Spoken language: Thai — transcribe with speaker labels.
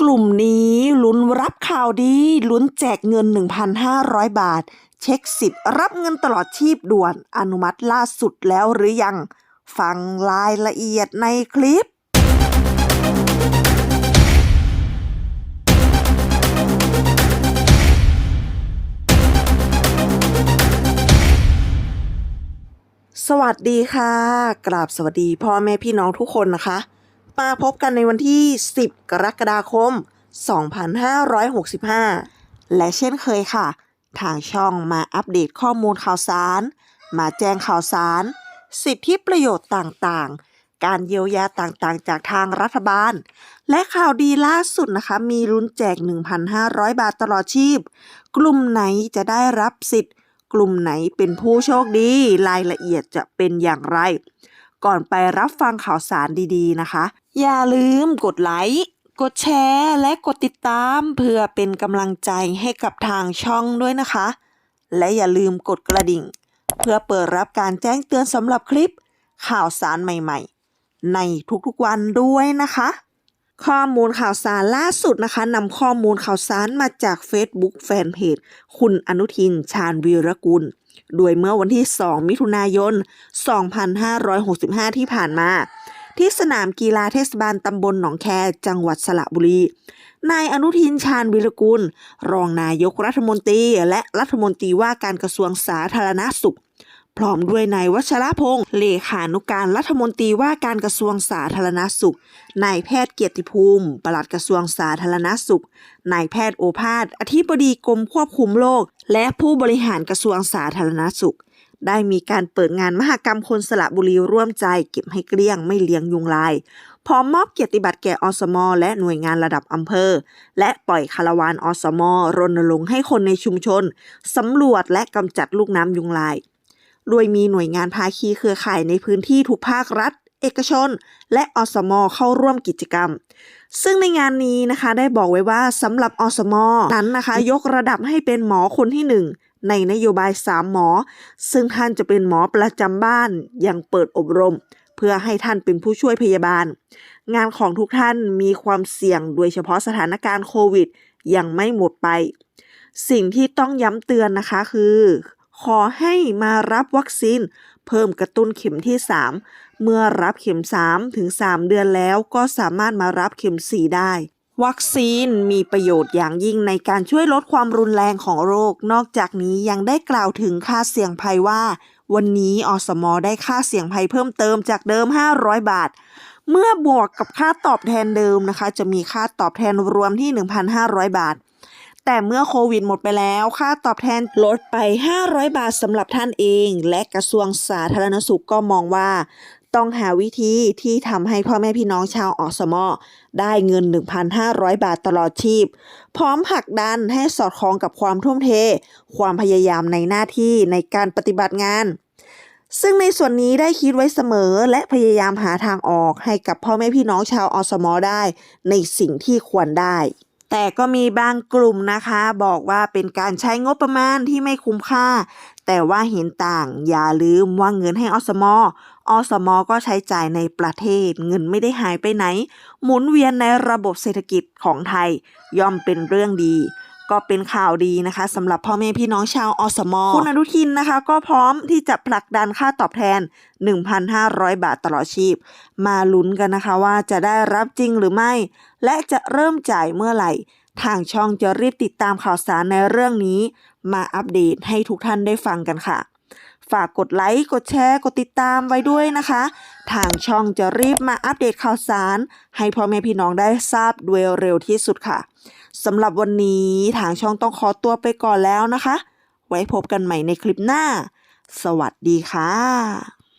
Speaker 1: กลุ่มนี้ลุ้นรับข่าวดี ลุ้นแจกเงิน 1,500 บาท เช็คสิทธิ์รับเงินตลอดชีพด่วนอนุมัติล่าสุดแล้วหรือยัง ฟังรายละเอียดในคลิปสวัสดีค่ะ กราบสวัสดีพ่อแม่พี่น้องทุกคนนะคะ มาพบกันในวันที่ 10 กรกฎาคม 2565 และเช่นเคยค่ะ ทางช่องมาอัปเดตข้อมูลข่าวสาร มาแจ้งข่าวสาร สิทธิประโยชน์ต่างๆ การเยียวยาต่างๆ จากทางรัฐบาล และข่าวดีล่าสุดนะคะ มีลุ้นแจก 1,500 บาทตลอดชีพ กลุ่มไหนจะได้รับสิทธิ์ กลุ่มไหนเป็นผู้โชคดี รายละเอียดจะเป็นอย่างไร ก่อนไปรับฟังข่าวสารดีๆนะคะ อย่าลืมกดไลค์กดแชร์และกดติดตามเพื่อเป็นกำลังใจให้กับทางช่องด้วยนะคะ และอย่าลืมกดกระดิ่ง เพื่อเปิดรับการแจ้งเตือนสำหรับคลิป ข่าวสารใหม่ๆ ในทุกๆวันด้วยนะคะ ข้อมูลข่าวสารล่าสุดนะคะนำข้อมูลข่าวสารมาจาก Facebook แฟนเพจคุณอนุทินชาญวีรกุล โดยเมื่อวันที่ 2 มิถุนายน 2565 ที่ผ่านมา ที่สนามกีฬาเทศบาลตำบลหนองแค จังหวัดสระบุรี นายอนุทินชาญวิรกุล รองนายกรัฐมนตรีและรัฐมนตรีว่าการกระทรวงสาธารณสุข พร้อมด้วยนายวัชรพงษ์เลขานุการรัฐมนตรีว่าการกระทรวงสาธารณสุข นายแพทย์เกียรติภูมิ ปลัดกระทรวงสาธารณสุข นายแพทย์โอภาส อธิบดีกรมควบคุมโรค และผู้บริหารกระทรวงสาธารณสุข ได้มีการเปิดงานมหกรรมคนสระบุรีร่วมใจ เก็บให้เกลี้ยงไม่เลี้ยงยุงลาย พร้อมมอบเกียรติบัตรแก่อสม และหน่วยงานระดับอำเภอ และปล่อยคาราวานอสม รณรงค์ให้คนในชุมชนสำรวจและกำจัดลูกน้ำยุงลาย โดยมีหน่วยงานภาคีเครือข่ายในพื้นที่ทุกภาครัฐ เอกชน และอสมอเข้าร่วมกิจกรรม ซึ่งในงานนี้นะคะได้บอกไว้ว่าสำหรับอสมนั้นนะคะ ยกระดับให้เป็นหมอคนที่หนึ่งในนโยบาย3หมอ ซึ่งท่านจะเป็นหมอประจำบ้านยังเปิดอบรม เพื่อให้ท่านเป็นผู้ช่วยพยาบาล งานของทุกท่านมีความเสี่ยงโดยเฉพาะสถานการณ์โควิดยังไม่หมดไป สิ่งที่ต้องย้ำเตือนนะคะคือ ขอให้มารับวัคซีน เพิ่มกระตุ้นเข็มที่ 3 เมื่อรับเข็ม 3 ถึง 3 เดือนแล้วก็สามารถมารับเข็ม 4 ได้ วัคซีนมีประโยชน์อย่างยิ่งในการช่วยลดความรุนแรงของโรค นอกจากนี้ยังได้กล่าวถึงค่าเสี่ยงภัยว่า วันนี้อสมอได้ค่าเสี่ยงภัยเพิ่มเติมจากเดิม 500 บาทเมื่อบวกกับค่าตอบแทนเดิมนะคะ จะมีค่าตอบแทนรวมที่ 1,500 บาท แต่เมื่อโควิดหมดไปแล้วค่าตอบแทนลดไป 500 บาทสำหรับท่านเอง และกระทรวงสาธารณสุขก็มองว่า ต้องหาวิธีที่ทำให้พ่อแม่พี่น้องชาวอสมได้เงิน 1,500 บาทตลอดชีพ พร้อมผลักดันให้สอดคล้องกับความทุ่มเท ความพยายามในหน้าที่ในการปฏิบัติงานซึ่งในส่วนนี้ได้คิดไว้เสมอและพยายามหาทางออกให้กับพ่อแม่พี่น้องชาวอสมได้ ในสิ่งที่ควรได้ แต่ก็มีบางกลุ่มนะคะ บอกว่าเป็นการใช้งบประมาณที่ไม่คุ้มค่า แต่ว่าเห็นต่างอย่าลืมว่าเงินให้อสมอสมก็ใช้จ่ายในประเทศ เงินไม่ได้หายไปไหน หมุนเวียนในระบบเศรษฐกิจของไทย ย่อมเป็นเรื่องดี ก็เป็นข่าวดีนะคะสำหรับพ่อแม่พี่น้องชาวอสมคุณอนุทินนะคะ ก็พร้อมที่จะผลักดันค่าตอบแทน 1,500 บาทตลอดชีพ มาลุ้นกันนะคะว่าจะได้รับจริงหรือไม่ และจะเริ่มจ่ายเมื่อไหร่ ทางช่องจะรีบติดตามข่าวสารในเรื่องนี้ มาอัปเดตให้ทุกท่านได้ฟังกันค่ะ ฝากกดไลค์ กดแชร์ กดติดตามไว้ด้วยนะคะ ทางช่องจะรีบมาอัปเดตข่าวสาร ให้พ่อแม่พี่น้องได้ทราบโดยเร็วที่สุดค่ะสำหรับวันนี้ทางช่องต้องขอตัวไปก่อนแล้วนะคะ ไว้พบกันใหม่ในคลิปหน้า สวัสดีค่ะ